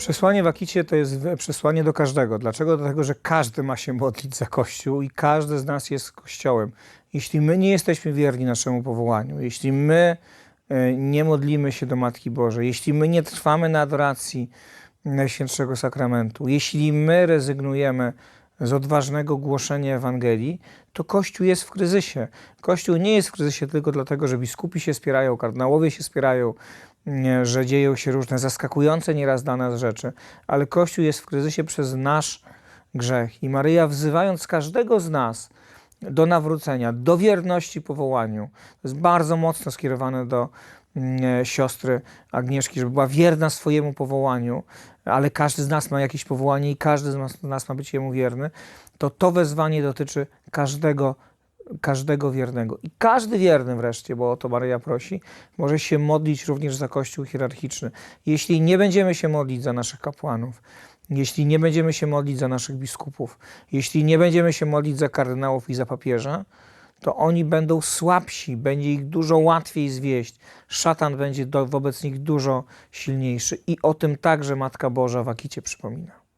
Przesłanie w Akicie to jest przesłanie do każdego. Dlaczego? Dlatego, że każdy ma się modlić za Kościół i każdy z nas jest Kościołem. Jeśli my nie jesteśmy wierni naszemu powołaniu, jeśli my e, nie modlimy się do Matki Bożej, jeśli my nie trwamy na adoracji Najświętszego Sakramentu, jeśli my rezygnujemy z odważnego głoszenia Ewangelii, to Kościół jest w kryzysie. Kościół nie jest w kryzysie tylko dlatego, że biskupi się spierają, kardynałowie się spierają, że dzieją się różne zaskakujące nieraz dla nas rzeczy, ale Kościół jest w kryzysie przez nasz grzech. I Maryja wzywając każdego z nas do nawrócenia, do wierności powołaniu, to jest bardzo mocno skierowane do mm, siostry Agnieszki, żeby była wierna swojemu powołaniu, ale każdy z nas ma jakieś powołanie i każdy z nas ma być jemu wierny, to to wezwanie dotyczy każdego każdego wiernego. I każdy wierny wreszcie, bo o to Maryja prosi, może się modlić również za Kościół hierarchiczny. Jeśli nie będziemy się modlić za naszych kapłanów, jeśli nie będziemy się modlić za naszych biskupów, jeśli nie będziemy się modlić za kardynałów i za papieża, to oni będą słabsi, będzie ich dużo łatwiej zwieść. Szatan będzie do, wobec nich dużo silniejszy. I o tym także Matka Boża w Akicie przypomina.